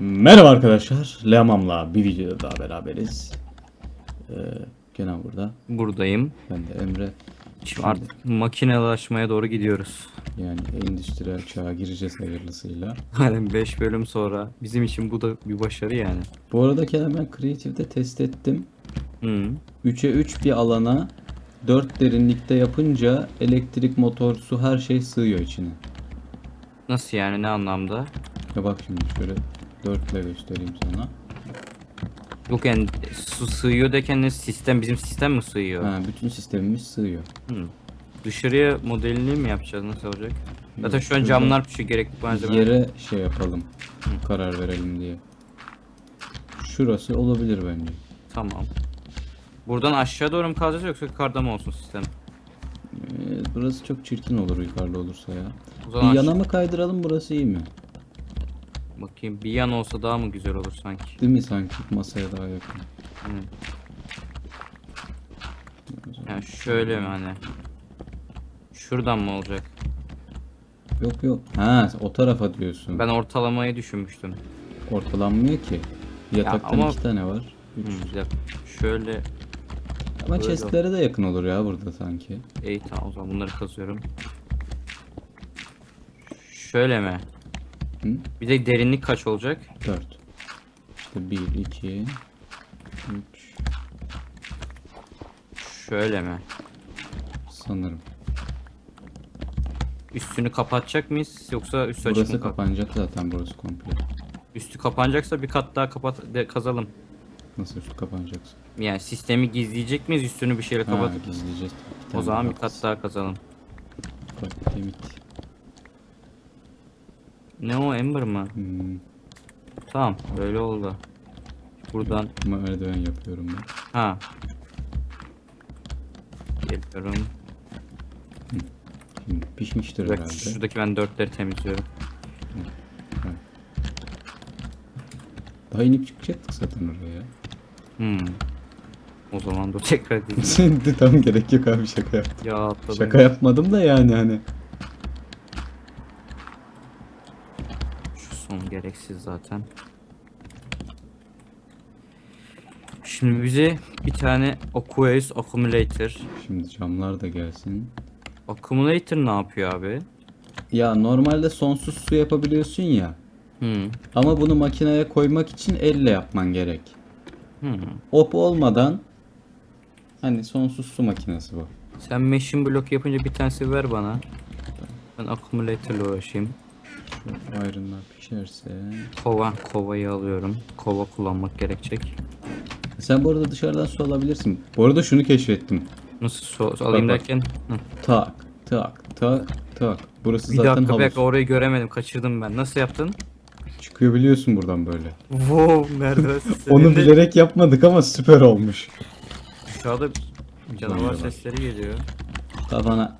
Merhaba arkadaşlar. Leamam'la bir videoda daha beraberiz. Ee, Kenan burada. Buradayım. Ben de Emre. Şimdi artık makinelaşmaya doğru gidiyoruz. Yani endüstriyel çağa gireceğiz hayırlısıyla. Halen 5 bölüm sonra. Bizim için bu da bir başarı yani. Bu arada Kenan ben Creative'de test ettim. Hı. 3'e 3 bir alana 4 derinlikte yapınca elektrik, motor, su her şey sığıyor içine. Nasıl yani ne anlamda? Ya bak şimdi şöyle 4 ile göstereyim sana. Yok yani su sığıyor derken ne sistem bizim sistem mi sığıyor? Ha, bütün sistemimiz sığıyor. Hı. Dışarıya modelini mi yapacağız nasıl olacak? Zaten şu an şurada camlar pişiyor gerekli malzeme. Yere şey yapalım. Karar verelim diye. Şurası olabilir bence. Tamam. Buradan aşağı doğru mu kalacağız yoksa yukarıda mı olsun sistem? Ee, burası çok çirkin olur yukarıda olursa ya. O zaman Bir yana mı kaydıralım burası iyi mi? Bakayım bir yan olsa daha mı güzel olur sanki? Değil mi sanki masaya daha yakın? Hı. Yani şöyle mi hani? Şuradan mı olacak? Yok yok. Ha o tarafa diyorsun. Ben ortalamayı düşünmüştüm. Ortalanmıyor ki. Yataktan ama- iki tane var. Hı, bir dakika. Şöyle Ama böyle chestlere de yakın olur ya burada sanki. iyi tamam o zaman bunları kazıyorum. Şöyle mi? Bir de derinlik kaç olacak? Dört. İşte bir, iki, üç Şöyle mi? sanırım. Üstünü kapatacak mıyız yoksa üstü açık Burası mı? kap- kapanacak zaten burası komple. Üstü kapanacaksa bir kat daha kapat de, kazalım. Nasıl üstü kapanacaksa. Yani sistemi gizleyecek miyiz üstünü bir şeyle Ha, gizleyeceğiz. o tane zaman bir kat daha kazalım. Bak, limit. Ne o Ember mı? Hmm, Tamam böyle oldu. Buradan merdiven yapıyorum ben. ha. Geliyorum. Şimdi pişmiştir Bak, herhalde. şuradaki ben dörtleri temizliyorum. Daha inip çıkacaktık zaten oraya. Hmm. O zaman da tekrar edeyim. Şimdi tam gerek yok abi şaka yaptım. ya atladım. Şaka yapmadım da yani hani. Şu son gereksiz zaten. Şimdi bize bir tane Aqueous Accumulator. Şimdi camlar da gelsin. Accumulator ne yapıyor abi? Ya normalde sonsuz su yapabiliyorsun ya. Hmm. Ama bunu makineye koymak için elle yapman gerek. Hmm. Op olmadan hani sonsuz su makinesi bu. Sen machine block yapınca bir tanesi ver bana. Ben accumulator'la uğraşayım. Şu pişerse. Kova, kovayı alıyorum. Kova kullanmak gerekecek. Sen bu arada dışarıdan su alabilirsin. Bu arada şunu keşfettim. Nasıl so alayım bak. derken? Hı. Tak tak tak tak. Burası Bir zaten dakika bir havuz. dakika orayı göremedim kaçırdım ben. Nasıl yaptın? Çıkıyor biliyorsun buradan böyle. Wow merdiven Onu bilerek yapmadık ama süper olmuş. Aşağıda canavar Canavar. sesleri geliyor. Kafana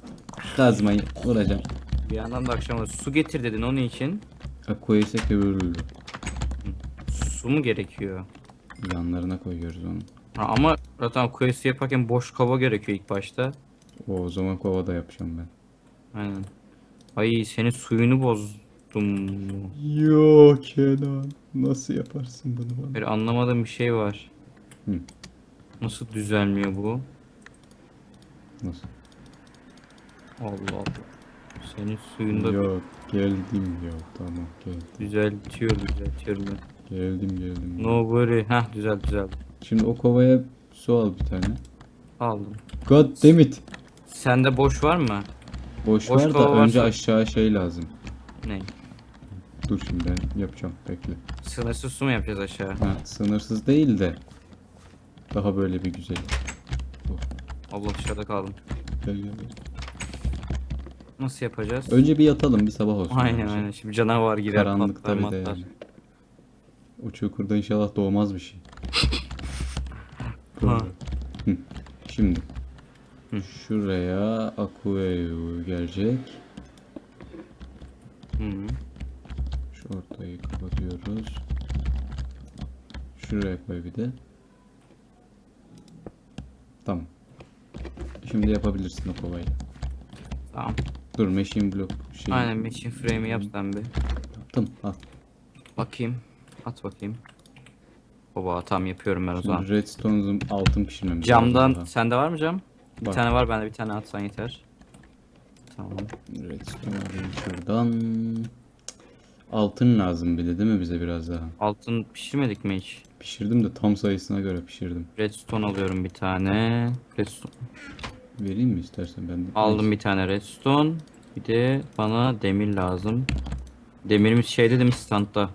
kazmayı vuracağım. Bir yandan da akşam su getir dedin onun için. Aqueis'e kömürlü. Su mu gerekiyor? Yanlarına koyuyoruz onu. Ha, ama zaten quest yaparken boş kova gerekiyor ilk başta. O, o zaman kovada yapacağım ben. Aynen. Ay senin suyunu bozdum. Yok Kenan. Nasıl yaparsın bunu bana? Bir anlamadığım bir şey var. Hı. Nasıl düzelmiyor bu? Nasıl? Allah Allah. Senin suyunda Yok geldim yok tamam geldim. düzeltiyor düzeltiyorum ben. Geldim geldim. No worry. Heh düzel düzel. Şimdi o kovaya su al bir tane. Aldım. God damn it. Sende boş var mı? Boş, Boş var da kova önce varsa- aşağı şey lazım. Ne? Dur şimdi ben yapacağım bekle. Sınırsız su mu yapacağız aşağı? Ha, sınırsız değil de daha böyle bir güzel. Allah dışarıda kaldım. Gel gel gel. Nasıl yapacağız? Önce bir yatalım bir sabah olsun. Aynen bence. aynen. Şimdi canavar girer Karanlık patlar tabii de matlar. yani. O çukurda inşallah doğmaz bir şey. Ha. Hı, Şimdi. Hı. Şuraya Aqueu gelecek. -hı. Şu ortayı kapatıyoruz. Şuraya koy bir de. Tamam. Şimdi yapabilirsin o kovayla. Tamam. Dur machine block şey Aynen machine frame'i yap sen bir. yaptım. Al. Bakayım. At bakayım. Baba tam yapıyorum ben o zaman. Şimdi redstone'un altın pişirmemiz Camdan lazım sende var mı cam? Bir tane var bende bir tane atsan yeter. Tamam. Redstone alayım şuradan. Altın lazım bir de değil mi bize biraz daha? Altın pişirmedik mi hiç? Pişirdim de tam sayısına göre pişirdim. Redstone alıyorum bir tane. Redstone. Vereyim mi istersen ben de? Aldım bir tane redstone. Bir de bana demir lazım. Demirimiz şeyde değil mi standta?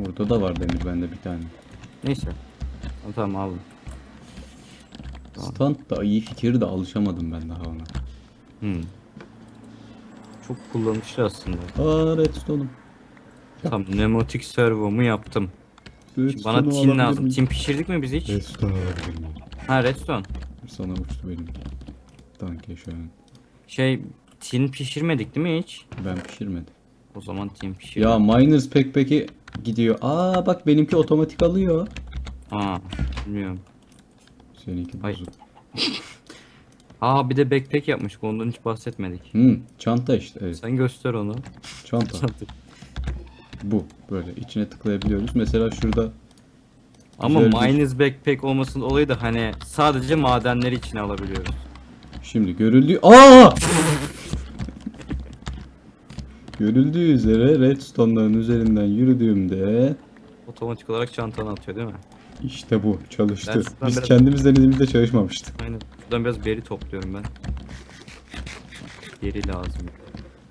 Orada da var demir bende bir tane. Neyse. Tamam, aldım. Tamam. Stand da iyi fikir de alışamadım ben daha ona. Hmm. Çok kullanışlı aslında. Aa redstone'um. Tamam pneumatik servomu yaptım. Şimdi bana tin lazım. Tin pişirdik mi biz hiç? Redstone alabilir miyim? Ha redstone. Sana uçtu benim. Danke şu an. Şey tin pişirmedik değil mi hiç? Ben pişirmedim. O zaman tin pişir. Ya miners pek peki gidiyor. Aa bak benimki otomatik alıyor. Aa bilmiyorum. Seninki Ay. bozuk. Aa bir de backpack yapmıştık ondan hiç bahsetmedik. Hmm, çanta işte evet. Sen göster onu. Çanta. Bu böyle içine tıklayabiliyoruz. Mesela şurada Ama Güzel bir- Miners backpack olmasının olayı da hani sadece madenleri içine alabiliyoruz. Şimdi görüldüğü Aa! Görüldüğü üzere redstone'ların üzerinden yürüdüğümde Otomatik olarak çantana atıyor değil mi? işte bu çalıştı. Ben Biz biraz- kendimiz denediğimizde çalışmamıştı. Aynen. Buradan biraz beri topluyorum ben. Beri lazım.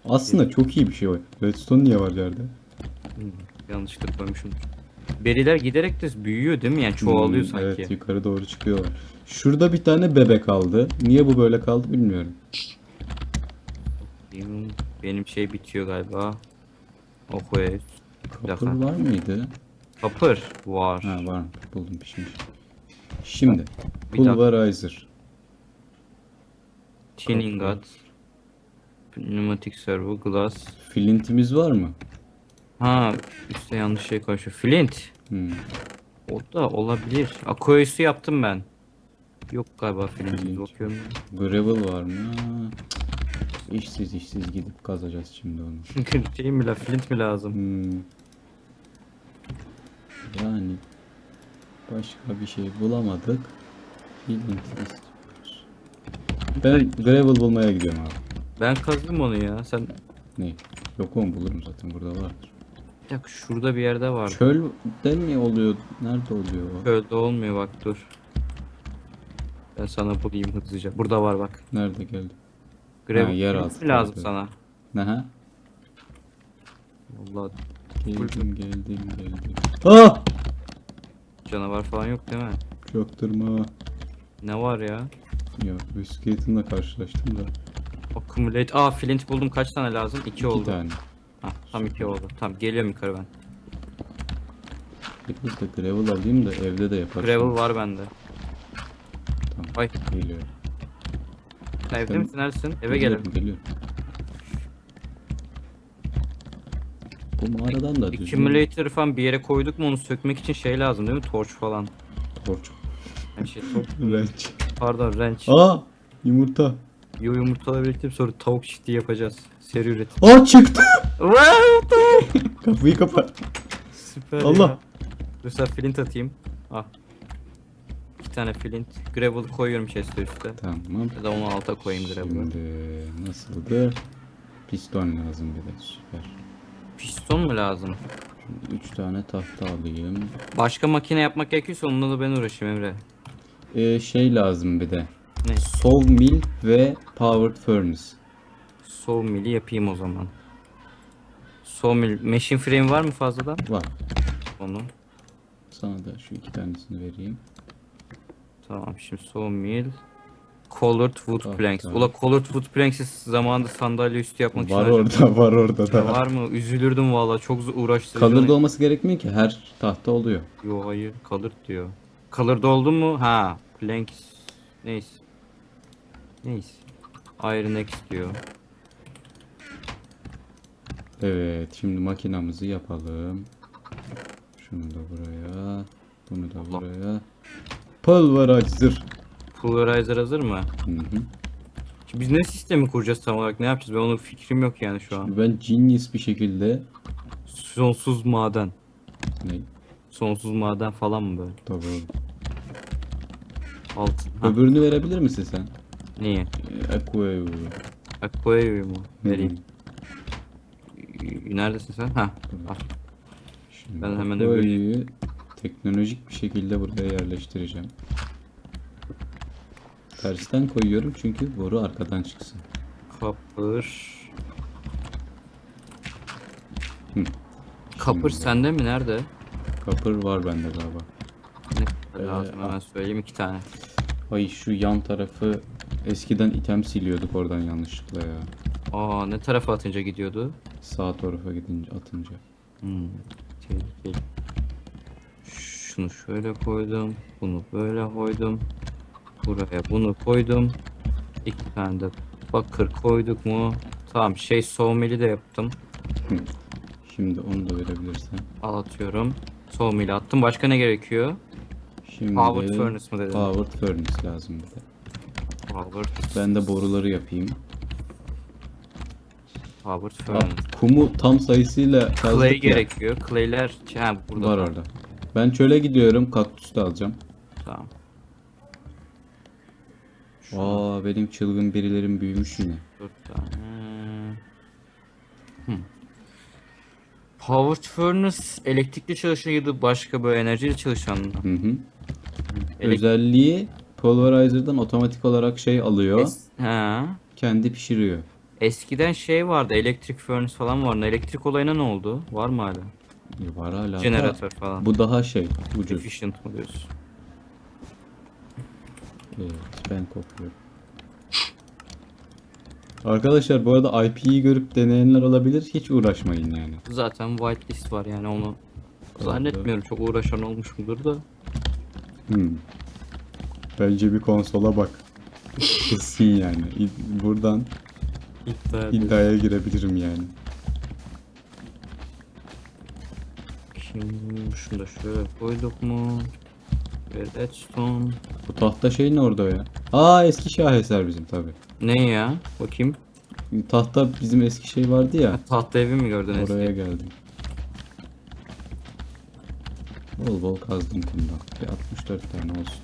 Aslında çok iyi bir şey o. Redstone niye var yerde? Hmm, yanlışlıkla koymuşum. Beriler giderek de büyüyor değil mi? Yani çoğalıyor Hmm, sanki. Evet yukarı doğru çıkıyorlar. Şurada bir tane bebek kaldı. Niye bu böyle kaldı bilmiyorum. Hmm, Benim şey bitiyor galiba. Oh evet. Kapır dakika. var mıydı? Kapır var. Ha var. Buldum pişmiş. Şimdi pulverizer. Tin ingot. Pneumatik servo glass. Flintimiz var mı? Ha üstte yanlış şey koymuşum. Flint. Hmm. O da olabilir. Aqueous'u yaptım ben. Yok galiba Flint. bakıyorum. Gravel var mı? İşsiz işsiz gidip kazacağız şimdi onu. şey mi la Flint mi lazım? Hmm. Yani başka bir şey bulamadık. Flint istiyoruz. Ben gravel bulmaya gidiyorum abi. Ben kazdım onu ya. Sen Ne? Yok oğlum bulurum zaten burada vardır. bir dakika şurada bir yerde var. Çölde mi oluyor? Nerede oluyor o? Şöyle olmuyor bak dur. Ben sana bulayım hızlıca. Burada var bak. Nerede geldi? Gravel yer Flint altı lazım tabii. sana? Ne ha? Vallahi Geldim geldim geldim. Ah! canavar falan yok değil mi? Çaktırma. Ne var ya? Ya Biscuit'inle karşılaştım da. Accumulate. Aa flint buldum. Kaç tane lazım? İki, İki oldu. tane. Ha, tam iki oldu. Tamam geliyorum yukarı ben. Biraz da gravel alayım da evde de yaparsın. Gravel var bende. Ay. Geliyorum. Sen evde Sen- misin? Neredesin? Eve Geliyorum, gelin. Geliyorum. Bu mağaradan da düzgün. Accumulator falan bir yere koyduk mu onu sökmek için şey lazım değil mi? Torç falan. Torç. Yani şey torç. Renç. Pardon wrench. Aa! Yumurta. Yo yumurtaları biriktirip sonra tavuk çiftliği yapacağız. Seri üretim. Aa çıktı! Wow! Kapıyı kapat. Süper Allah. ya. Dur sen flint atayım. Ah. Tane flint. Gravel koyuyorum chest'e üstte. Tamam. Ya da onu alta koyayım gravel'ı. Şimdi nasıldı? Piston lazım bir de. Süper. Piston mu lazım? Şimdi 3 tane tahta alayım. Başka makine yapmak gerekiyorsa onunla da ben uğraşayım Emre. Ee, şey lazım bir de. Ne? Sawmill ve powered furnace. Sawmill'i yapayım o zaman. Sawmill. Machine frame var mı fazladan? Var. Onu. Sana da şu iki tanesini vereyim. Tamam şimdi sawmill. Colored wood Tamam, planks. tamam. Ula colored wood planks'i zamanında sandalye üstü yapmak için Var harcadım. orada, var orada Ya da. var mı? Üzülürdüm valla. Çok uğraştırıcı. Color'da olması gerekmiyor ki her tahta oluyor. Yo hayır. Colored diyor. Colored oldu mu? Ha. Planks. Neyse. Neyse. Iron X diyor. Evet, şimdi makinamızı yapalım. Şunu da buraya, bunu da Allah. buraya. Pulverizer. Pulverizer hazır mı? Hı hı. Şimdi biz ne sistemi kuracağız tam olarak? Ne yapacağız? Ben onun fikrim yok yani şu an. Şimdi ben genius bir şekilde Sonsuz maden. Ne? Sonsuz maden falan mı böyle? Tabii. oğlum. Altın. Ha, Öbürünü verebilir misin sen? niye? Ee, Aquarium. Aquarium mu? Vereyim. Ee, Neredesin sen? Ha. Şimdi Ben hemen Aquarium'u teknolojik bir şekilde buraya yerleştireceğim. Tersten koyuyorum çünkü boru arkadan çıksın. Kapır. Hı. Kapır Şimdi- sende mi? Nerede? Kapır var bende galiba. Ne Ee, lazım hemen al. söyleyeyim iki tane. Ay şu yan tarafı eskiden item siliyorduk oradan yanlışlıkla ya. Aa ne tarafa atınca gidiyordu? Sağ tarafa gidince atınca. Hmm. Tehlikeli. Şunu şöyle koydum. Bunu böyle koydum. Buraya bunu koydum. İki tane de bakır koyduk mu? Tamam şey soğumeli de yaptım. Şimdi onu da verebilirsen. Al atıyorum. Soğumeli attım. Başka ne gerekiyor? Şimdi Powered furnace mı dedin? Powered furnace lazım bir de. Powered, Ben de boruları yapayım. Ah, furnace. kumu tam sayısıyla kazdık Clay ya. gerekiyor. Clay'ler ha, burada. Var orada. Ben çöle gidiyorum. Kaktüs de alacağım. Tamam. Aa benim çılgın birilerim büyümüş yine. Dört tane. Hmm. Powered furnace elektrikli çalışan ya da başka böyle enerjiyle çalışan mı? Hı hı. Elek- Özelliği Pulverizer'dan otomatik olarak şey alıyor. Es- ha. Kendi pişiriyor. Eskiden şey vardı, elektrik furnace falan vardı. Elektrik olayına ne oldu? Var mı hala? Var hala. Jeneratör falan. Bu daha şey ucuz. Efficient mı diyorsun? Evet ben kopuyorum. Arkadaşlar bu arada IP'yi görüp deneyenler olabilir. Hiç uğraşmayın yani. Zaten whitelist var yani onu zannetmiyorum çok uğraşan olmuş mudur da. Hmm. Bence bir konsola bak. Kesin yani. Buradan İddia iddiaya girebilirim yani. Şimdi şunu da şöyle koyduk mu? Ve redstone. Bu tahta şey ne orada ya? Aa eski şaheser bizim tabi. Ne ya? Bakayım. Tahta bizim eski şey vardı ya. Ha, tahta evi mi gördün eski? Oraya geldim. Bol bol kazdım kumdan. Bir 64 tane olsun.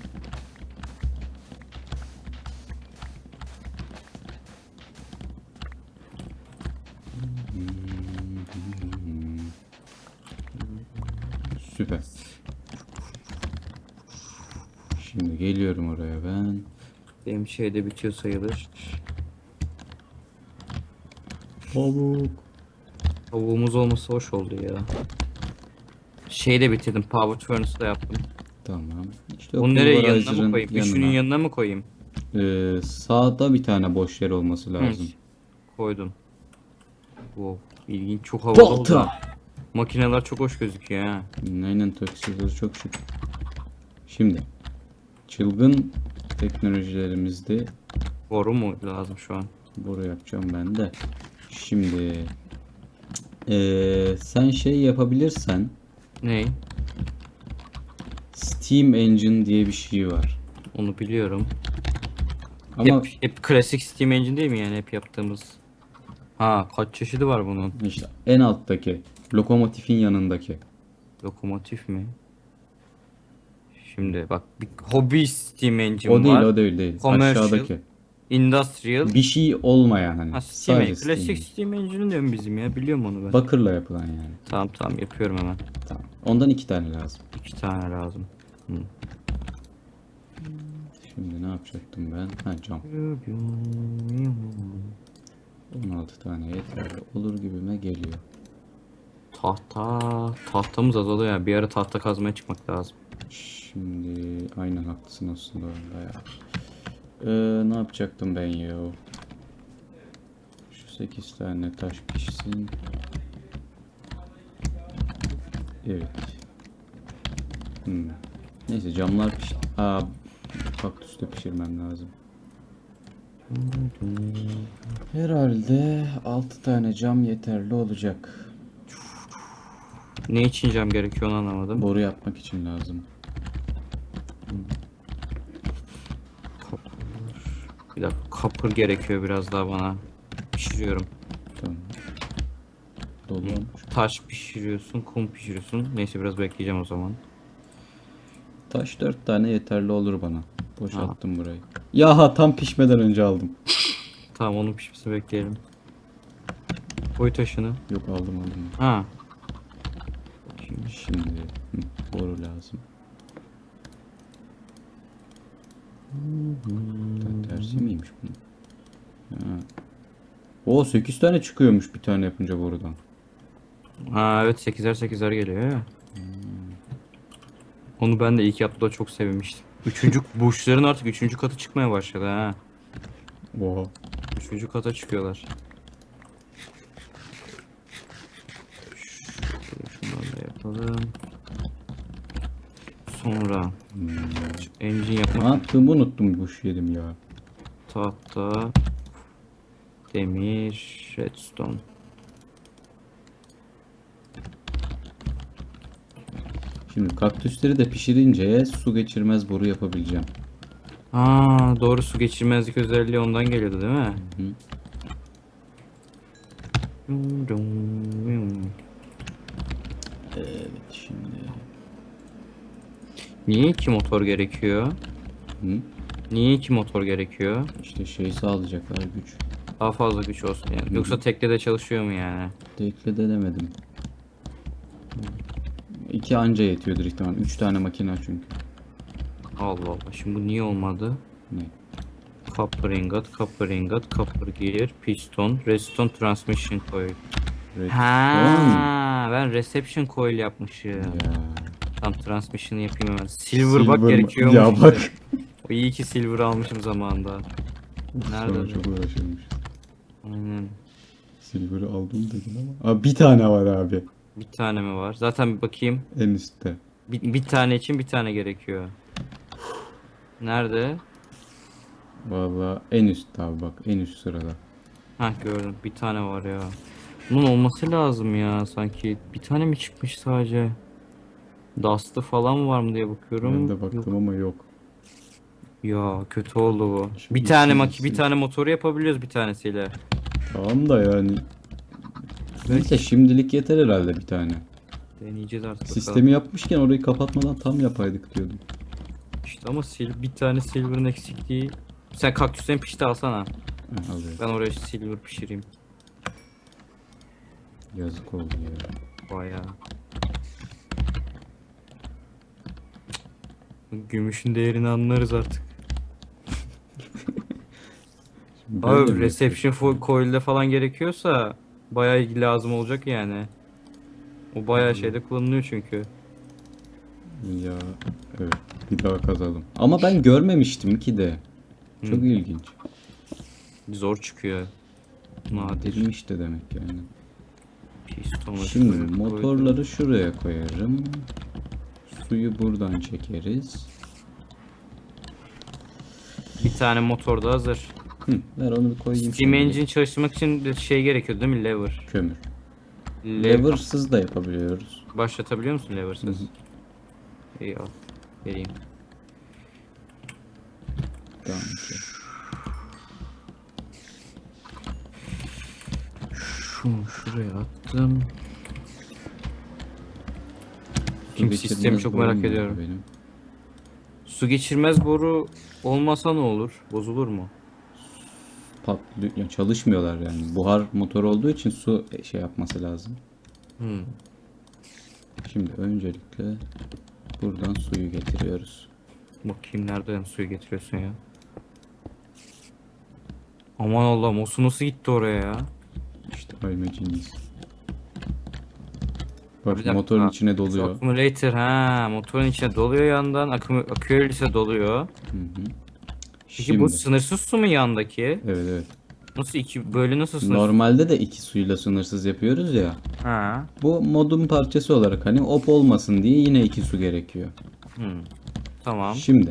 Süper. Şimdi geliyorum oraya ben. Benim şeyde bitiyor sayılır. Tavuk. Tavuğumuz olması hoş oldu ya. Şeyi de bitirdim. Powered Furnace'ı da yaptım. Tamam. İşte Bunu nereye yanına mı koyayım? Üçünün yanına. yanına mı koyayım? Ee, sağda bir tane boş yer olması lazım. Koydum. Wow. İlginç. Çok havalı oldu. Makineler çok hoş gözüküyor ha. Aynen texture'ları çok şık. Şimdi çılgın teknolojilerimizde Boru mu lazım şu an? boru yapacağım ben de. Şimdi ee, sen şey yapabilirsen Ne? Steam Engine diye bir şey var. Onu biliyorum. Ama Hep, hep klasik Steam Engine değil mi yani hep yaptığımız? Ha kaç çeşidi var bunun? işte en alttaki lokomotifin yanındaki. Lokomotif mi? Şimdi bak bir hobi Steam Engine O değil var. o değil değil. Commercial. Aşağıdaki. Industrial. Bir şey olmayan hani. Ha Steam Sadece Engine. Klasik Steam. Steam Engine diyorum bizim ya biliyorum onu ben. Bakırla yapılan yani. Tamam tamam yapıyorum hemen. Tamam. Ondan iki tane lazım. İki tane lazım. Hı. Şimdi ne yapacaktım ben? Ha cam. 16 tane yeterli olur gibime geliyor. Tahta. Tahtamız azalıyor ya. Bir ara tahta kazmaya çıkmak lazım. Şimdi aynen haklısın aslında orada ya. Ee, ne yapacaktım ben ya? Şu 8 tane taş pişsin. Evet. Hmm. Neyse camlar piş... Aa, kaktüste pişirmem lazım. Herhalde 6 tane cam yeterli olacak. Ne için cam gerekiyor onu anlamadım. Boru yapmak için lazım. Bir dakika kapır gerekiyor biraz daha bana. Pişiriyorum. Tamam. Dolu olmuş. taş pişiriyorsun, kum pişiriyorsun. Neyse biraz bekleyeceğim o zaman. Taş 4 tane yeterli olur bana. Boşalttım burayı. Ya ha, tam pişmeden önce aldım. Tamam onun pişmesini bekleyelim. Koy taşını. Yok aldım aldım. Ha. Şimdi hı, boru lazım. Tersi miymiş bunun? Ha. O 8 tane çıkıyormuş bir tane yapınca borudan. Ha evet 8'er 8'er geliyor ya. Onu ben de ilk yaptığımda çok sevmiştim. Üçüncü burçların artık üçüncü katı çıkmaya başladı ha. Oha. Üçüncü kata çıkıyorlar. Şöyle Yapalım. Sonra Hmm. engine Ne yapmak yaptığımı unuttum bu yedim ya. tahta demir redstone. Şimdi kaktüsleri de pişirince su geçirmez boru yapabileceğim. Aa doğru su geçirmezlik özelliği ondan geliyordu değil mi? Hı. Niye iki motor gerekiyor? Hı? Niye iki motor gerekiyor? İşte şey sağlayacaklar güç. Daha fazla güç olsun yani. Yoksa tekte de çalışıyor mu yani? Tekle denemedim. İki anca yetiyordur ihtimal. Üç tane makine çünkü. Allah Allah. Şimdi bu niye olmadı? Ne? Copper ingot, copper ingot, copper gear, piston, redstone transmission coil. Redstone. Ha, ben reception coil yapmışım. Ya. Tam transmission yapayım hemen. Silver, bak Silver- gerekiyormuş. Ya işte. bak. O iyi ki silver almışım zamanında. Nerede? çok uğraşılmış. Aynen. Silver'ı aldım dedim ama. Aa, bir tane var abi. Bir tane mi var? Zaten bir bakayım. En üstte. Bir, bir tane için bir tane gerekiyor. Nerede? Vallahi en üstte abi bak. En üst sırada. Ha gördüm. Bir tane var ya. Bunun olması lazım ya sanki. Bir tane mi çıkmış sadece? Dust'ı falan var mı diye bakıyorum. Ben de baktım ama yok. Ya kötü oldu bu. Şimdi bir tane maki bir tane motoru yapabiliyoruz bir tanesiyle. Tamam da yani. Neyse şimdilik yeter herhalde bir tane. Deneyeceğiz artık bakalım. Sistemi yapmışken orayı kapatmadan tam yapaydık diyordum. İşte ama sil bir tane silver'ın eksikliği. Sen kaktüsten pişti alsana. Heh, alıyorum. Ben oraya silver pişireyim. Yazık oldu ya. Bayağı. Gümüşün değerini anlarız artık. Böyle Abi reception fo- coil'de falan gerekiyorsa bayağı ilgi lazım olacak yani. O bayağı şeyde kullanılıyor çünkü. Ya evet bir daha kazalım. Ama ben görmemiştim ki de. Çok Hı. ilginç. Zor çıkıyor. Nadir. Nadirmiş de demek yani. Piston Şimdi motorları şuraya koyarım. Suyu buradan çekeriz. Bir tane motor da hazır. Hı, ver onu bir koyayım. Steam şimdi. engine çalıştırmak için de şey gerekiyor değil mi? Lever. Kömür. Lever. Lever'sız da yapabiliyoruz. Başlatabiliyor musun lever'sız? Hı hı. İyi al. Vereyim. Tamam. Şunu şuraya attım. Su geçirmez sistemi çok borum merak vardı ediyorum. Benim. Su geçirmez boru olmasa ne olur? Bozulur mu? Patlıyor, ya çalışmıyorlar yani. Buhar motor olduğu için su şey yapması lazım. Hmm. Şimdi öncelikle buradan suyu getiriyoruz. Bakayım nereden suyu getiriyorsun ya? Aman Allah'ım o su nasıl gitti oraya ya? İşte ölmeciniz. Bak dakika. motorun içine doluyor. Accumulator ha motorun içine doluyor yandan akü- ise doluyor. Hı hı. Peki Şimdi, bu sınırsız su mu yandaki? evet evet. Nasıl iki böyle nasıl sınırsız? Normalde de iki suyla sınırsız yapıyoruz ya. Ha. Bu modun parçası olarak hani op olmasın diye yine iki su gerekiyor. Hmm. Tamam. Şimdi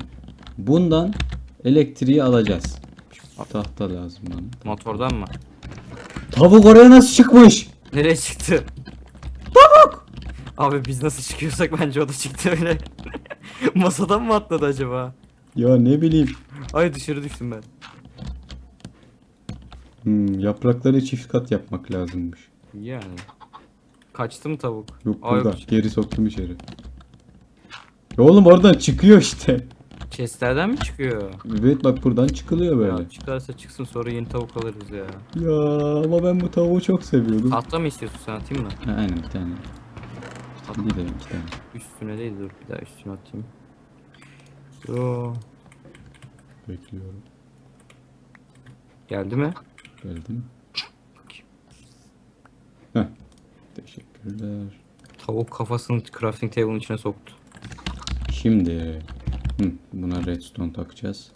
bundan elektriği alacağız. Tahta lazım bana. Motordan mı? Tavuk oraya nasıl çıkmış? Nereye çıktı? Abi biz nasıl çıkıyorsak bence o da çıktı öyle. Masadan mı atladı acaba? Ya ne bileyim. Ay dışarı düştüm ben. Hmm, yaprakları çift kat yapmak lazımmış. Yani. Kaçtı mı tavuk? Yok Aa, burada. yok. Geri soktum içeri. Ya oğlum oradan çıkıyor işte. Chestlerden mi çıkıyor? Evet bak buradan çıkılıyor böyle. Ya çıkarsa çıksın sonra yeni tavuk alırız ya. Ya ama ben bu tavuğu çok seviyordum. Tahta mı istiyorsun sen atayım mı? aynen bir tane. Bir de iki tane. Üstüne değil dur bir daha üstüne atayım. Yo. Bekliyorum. Geldi mi? Geldim. Heh. Teşekkürler. Tavuk kafasını crafting table'ın içine soktu. Şimdi hı, buna redstone takacağız.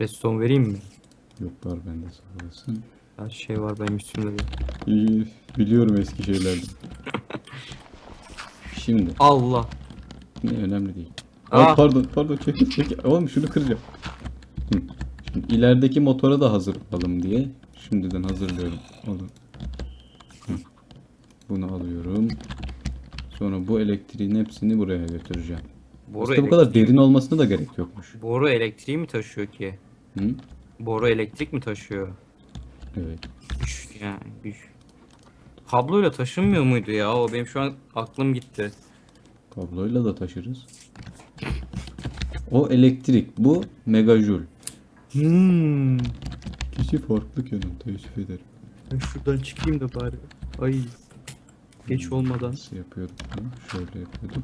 Redstone vereyim mi? Yok var bende sağ olasın. Her şey var benim üstümde de. İyi, biliyorum eski şeylerden. Şimdi Allah. ne önemli değil. Aa. Aa, pardon pardon çekil çekil. Oğlum şunu kıracağım. Hı. Şimdi ilerideki motora da hazırlayalım diye şimdiden hazırlıyorum. Alın. Hı. Bunu alıyorum. Sonra bu elektriğin hepsini buraya götüreceğim. Boru, Aslında bu kadar derin olmasına da gerek yokmuş. boru elektriği mi taşıyor ki? Hı? Boru elektrik mi taşıyor? Evet. Üş, yani üş. Kabloyla taşınmıyor muydu ya? O benim şu an aklım gitti. Kabloyla da taşırız. O elektrik. Bu megajoule. Hmm. Kişi farklı Kenan. Teessüf ederim. Ben şuradan çıkayım da bari. Ay. Geç olmadan. Nasıl yapıyordum bunu? Şöyle yapıyordum.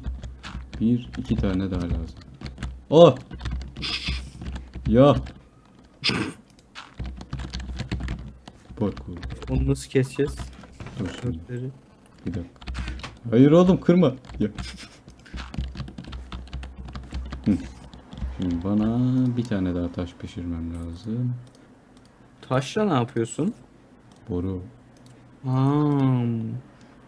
Bir, iki tane daha lazım. Oh! Ya! Parkur. Onu nasıl keseceğiz? Dur şimdi. Dörtleri. Bir dakika. Hayır oğlum kırma. Ya. Hı. Şimdi bana bir tane daha taş pişirmem lazım. Taşla ne yapıyorsun? Boru. Hmm.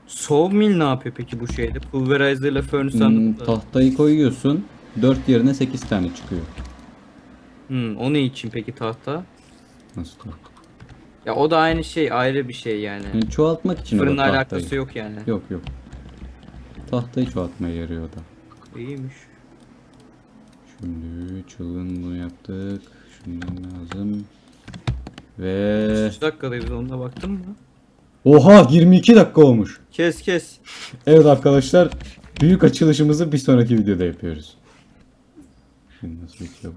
Sawmill ne yapıyor peki bu şeyde? Pulverizer ile furnace'dan Hmm, tahtayı koyuyorsun. 4 yerine 8 tane çıkıyor. Hmm, o ne için peki tahta? Nasıl tahta? Ya o da aynı şey, ayrı bir şey yani. Yani çoğaltmak için o da Fırınla tahtayı. alakası yok yani. Yok yok. Tahtayı çoğaltmaya yarıyor o da. İyiymiş. Şimdi çılgın bunu yaptık. Şundan lazım. Ve... Kaç dakikadayız onunla baktın mı? Oha 22 dakika olmuş. Kes kes. Evet arkadaşlar büyük açılışımızı bir sonraki videoda yapıyoruz. Şimdi nasıl bitiyor